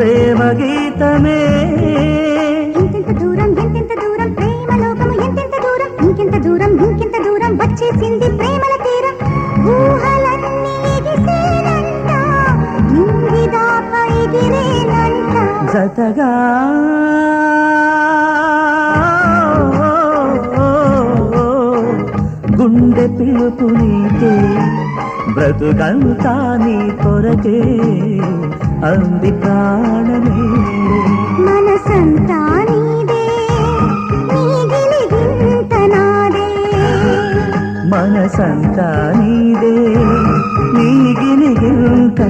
ప్రేమ గీతమే. ఇంకెంత దూరం ఎంతెంత దూరం ప్రేమ లోకము ఎంతెంత దూరం? ఇంకెంత దూరం ఇంకెంత దూరం వచ్చేసింది ప్రేమల తీరం? జతగా. గుండె పిలుపు నీకే బ్రతుకంతా నీ కొరకే. అంది ప్రాణమే మనసంతా నీదే నీ గిలిగింత నాదే. మనసంతా నీదే నీ గిలిగింత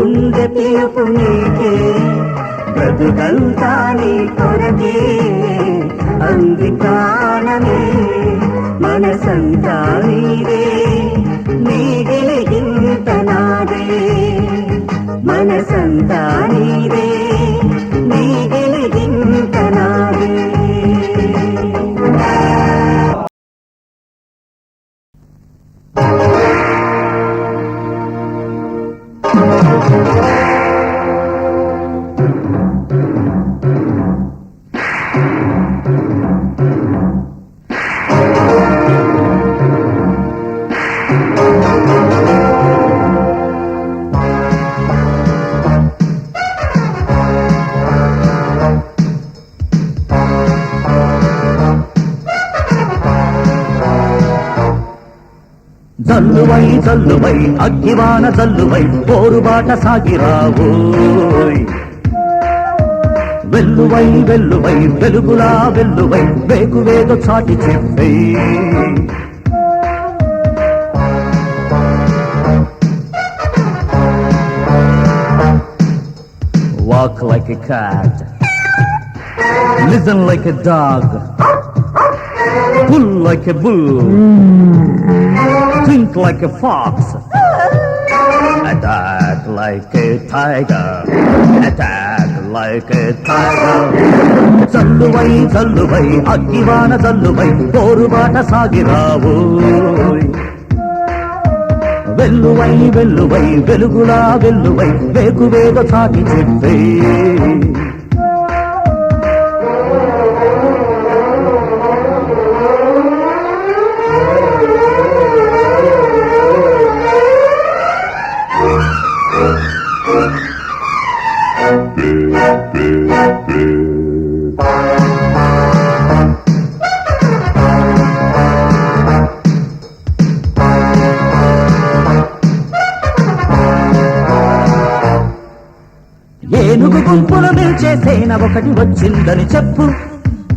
గుండె పిలుపు నీకే. బ్రతుకంతా నీ కొరకే. అంది మనసంతా నీదే నీ గెలిగింత నాదే. మనసంతా నీదే జల్లువై జల్లువై అగ్గివాన జల్లువై పోరుబాట సాగిరావు వెల్లువై వెల్లువై వెలుగులా వెల్లువై వేగువేగ చాటి చెప్పే like a cat. Listen like a dog. Pull like a bull. Think like a fox. Attack like a tiger. Attack like a tiger. చల్లువై చల్లువై అగ్గివాన చల్లువై పోరుబాట సాగిరావు వెల్లువై వెల్లువై వెలుగులా వెల్లువై వేగువేగ సాటి చెప్పే మిల్చే ఒకటి వచ్చిందని చెప్పు.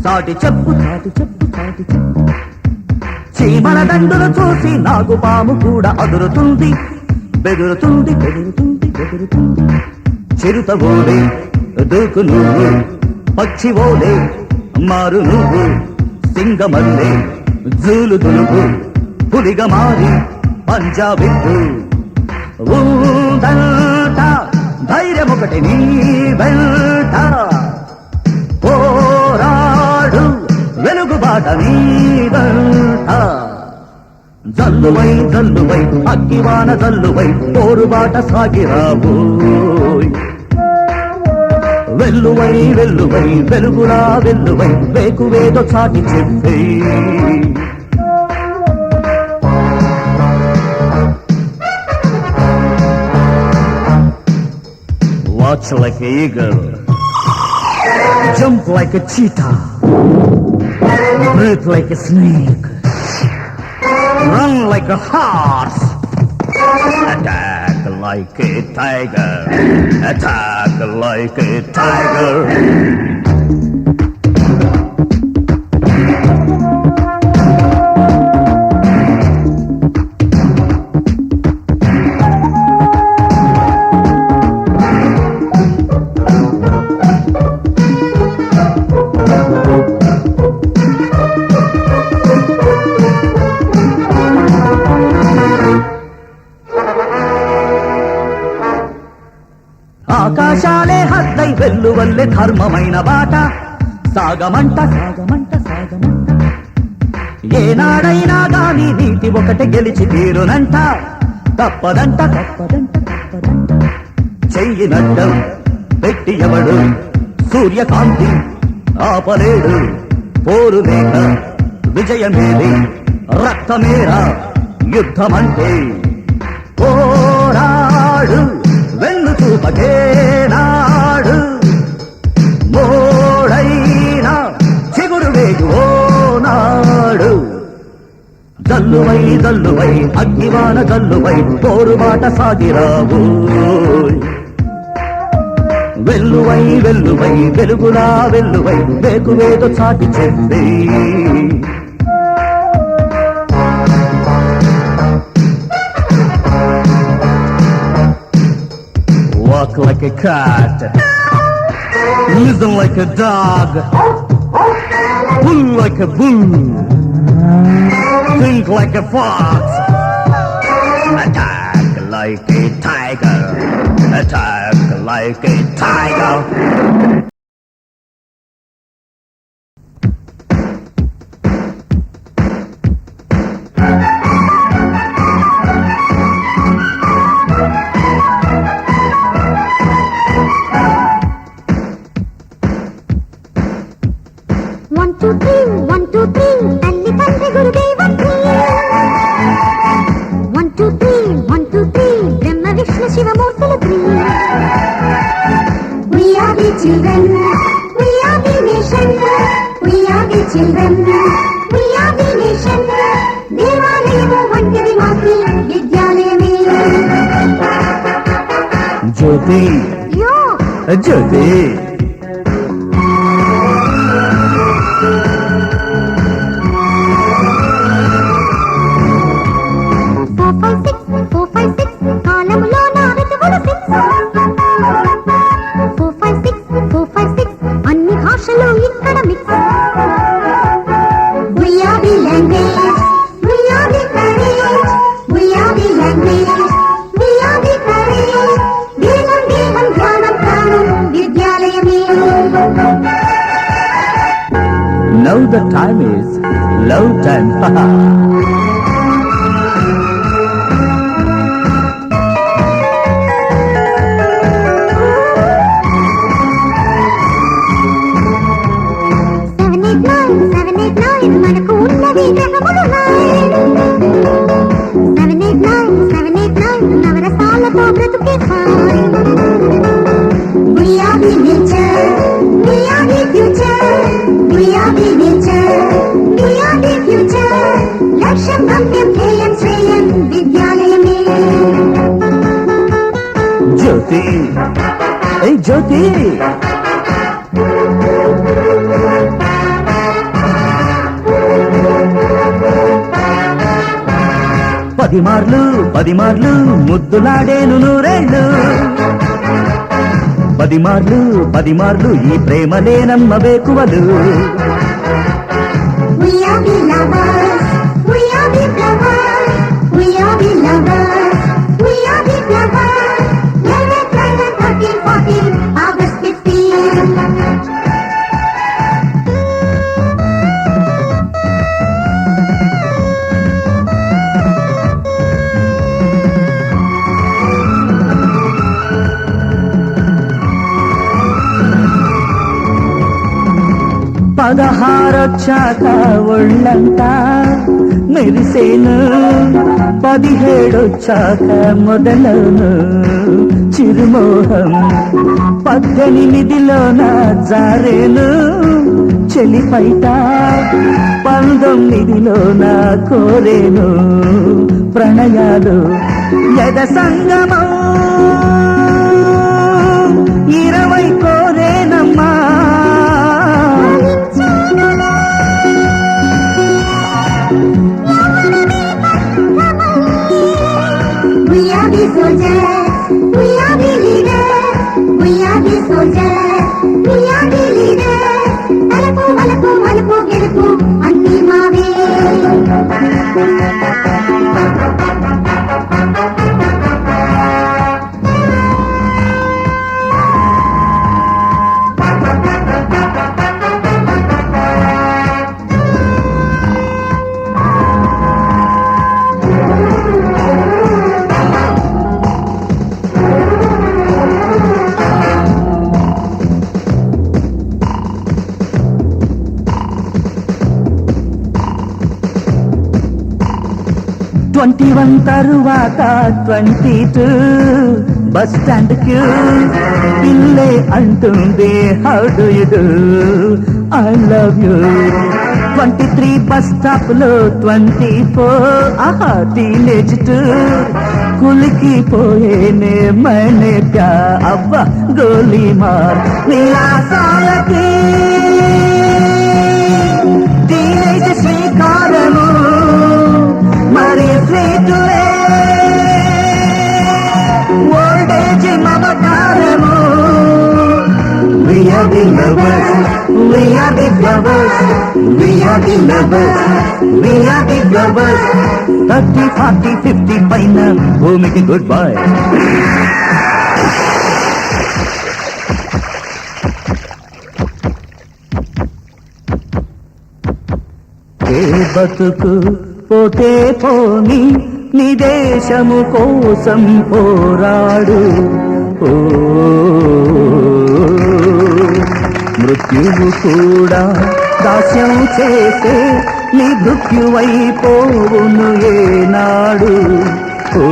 సాటి చెప్పు సాటి చెప్పు సాటి చెప్పు. చీమల దండులు చూసి నాకు పాము కూడా అదురుతుంది. బెదురుతుంది బెదురుతుంది బెదురుతుంది. చిరుత ఓలే దూకు నువ్వు. పక్షి ఓలే మారు నువ్వు. సింగమల్లే జూలు దులుపు. పులిగ మారి పంజాబిద్దు ఊ వెలుగుబాట జల్లువై జల్లువై అగ్గివాన జల్లువై పోరుబాట సాగిరాబు వెల్లువై వెల్లువై వెలుగురా వెల్లువై వేకువేదో చాటి చెప్పే Watch like a eagle. Jump like a cheetah. Breathe like a snake. Run like a horse. Attack like a tiger. Attack like a tiger. హద్దై వల్లే ధర్మమైన బాట. సాగమంట. సాగమంట సాగమంట ఏనాడైనా గాని నీటి ఒకటి గెలిచి తీరునంట. తప్పదంట. తప్పదంట తప్పదంట చెయ్యినడ్డం. పెట్టి ఎవడు? సూర్యకాంతి. ఆపలేడు. పోరు లేక విజయమేది. రక్తమేరా. యుద్ధమంటే. పోరాడు. వెన్ను చూపకేనా దల్లువై దల్లువై అగ్నివాన కల్లువై పోరుబాట సాగిరావు వెల్లువై వెల్లువై వెలుగులా వెల్లువై వేకువేదో చాటి చెప్పి Walk like a cat. Listen like a dog. Pull like a bull. Think like a fox. Attack like a tiger. Attack like a tiger. Children, we are the nation, we are the children, we are the nation. దేవాలయము వంటిది మాకి విద్యాలయమే జ్యోతి జ్యోతి 哈哈 విద్యాలయమే జ్యోతి ఏ జ్యోతి పది మార్లు పది మార్లు ముద్దులాడేను నూరేళ్ళు. పది మార్లు పది మార్లు ఈ ప్రేమ లేనమ్మ పదహారొచ్చాక ఒళ్ళంతా మెరిసేను. పదిహేడొచ్చాక మొదలను. చిరుమోహం పద్దెనిమిదిలోన జారేను. చెలిపైట పంతొమ్మిదిలోన కోరేను. ప్రణయాలు యద సంగమం. ఇరవై soldier, we are believers. We are the soldiers, we are believers. Twenty తరువాత twenty two bus stand queue. పిల్లే అంటుంది how do you do I love you twenty three bus స్టాప్లో twenty four ఆహా టీనేజ్ టూ కులికి పోయేనే మనే ప్యా అవ్వ గోలీ మార్. నిరాశాలకి మరి ఓల్డేజ్ మమకారము We are the lovers, we are the lovers, we are the lovers, we are the lovers. 30, 40, 50 పైన భూమికి గుడ్ బై ఏ బతుకు పోతే పోని నీ దేశము కోసం పోరాడు. మృత్యువు కూడా దాస్యం చేసే నీ మృత్యువైపోవును ఏనాడు. ఓ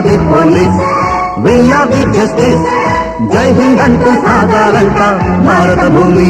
are the police we are the justice జై హింద్ అంటూ సాగాలంట భారత భూమి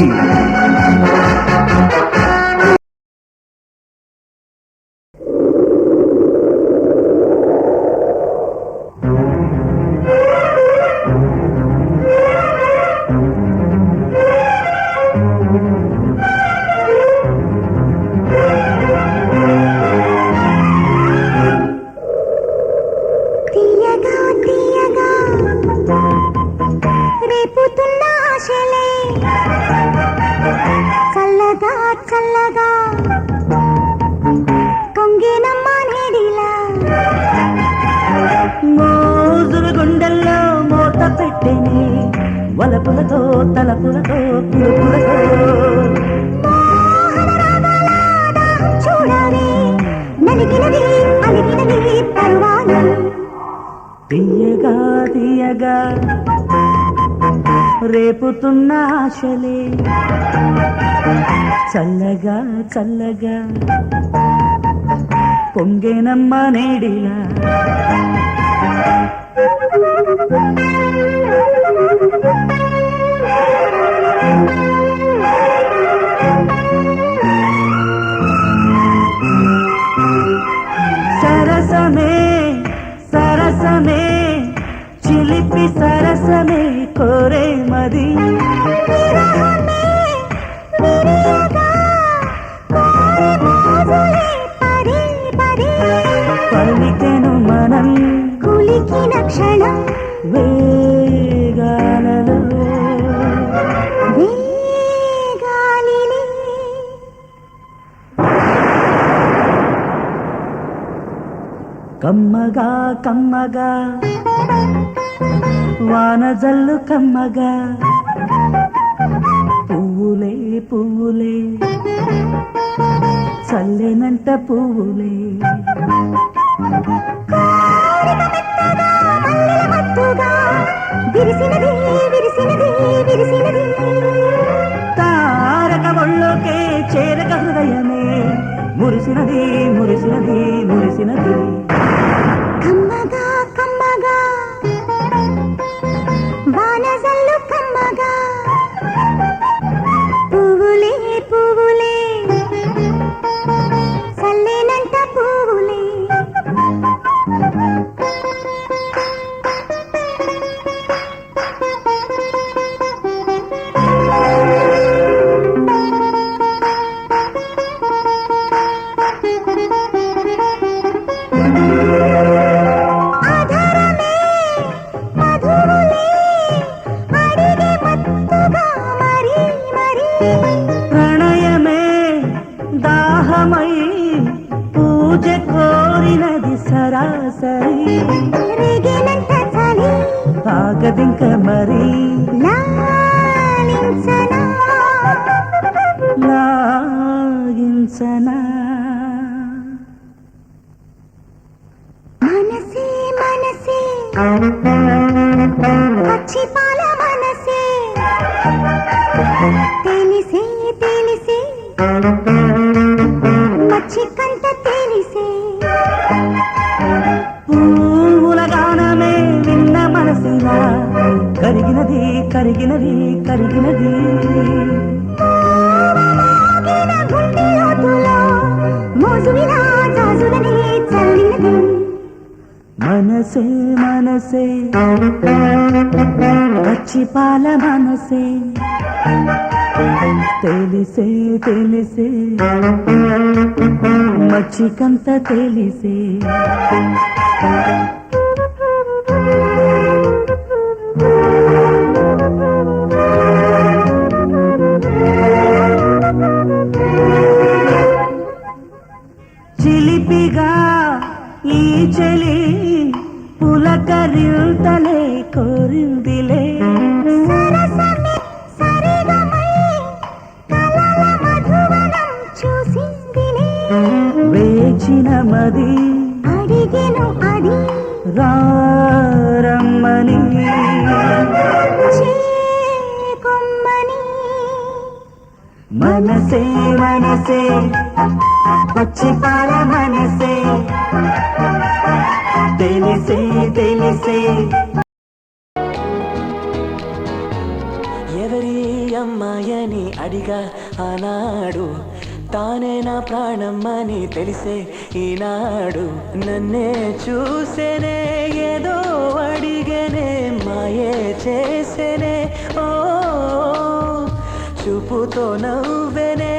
వలపులతో తలపులతో పిలుపులతో తీయగా తీయగా రేపుతున్న ఆశలే. చల్లగా చల్లగా పొంగేనమ్మ నేడిలా. వాన జల్లు కమ్మగా. పువ్వులే పువ్వులే. చల్లెనంట పువ్వులే. విరిసినది విరిసినది విరిసినది తారక ఒళ్ళోకే చేరక హృదయమే. మురిసినది మురిసినది మనసే మనసే. తెలిసే తెలిసే. మచ్చి తెలిసే. పువ్వుల గానమే విన్న మనసిలా. కరిగినది కరిగినది కరిగినది. మనసే మనసే. పచ్చిపాల మనసే. తెలిసే తెలిసే. మచ్చికంత తెలిసే. చిలిపిగా ఈ చెలి పులకరింతలే కోరిందిలే. వేచిన మది అడిగెను అది. రారమ్మని. మనసే మనసే మనసే పచ్చి పాల మనసే. తెలిసే తెలిసే. ఎవరి అమ్మాయని అడిగా ఆనాడు? తానే నా ప్రాణమ్మని తెలిసే ఈనాడు. నన్నే చూసేనే ఏదో అడిగనే మాయే చేసేనే. ఓ చూపుతో నవ్వెనే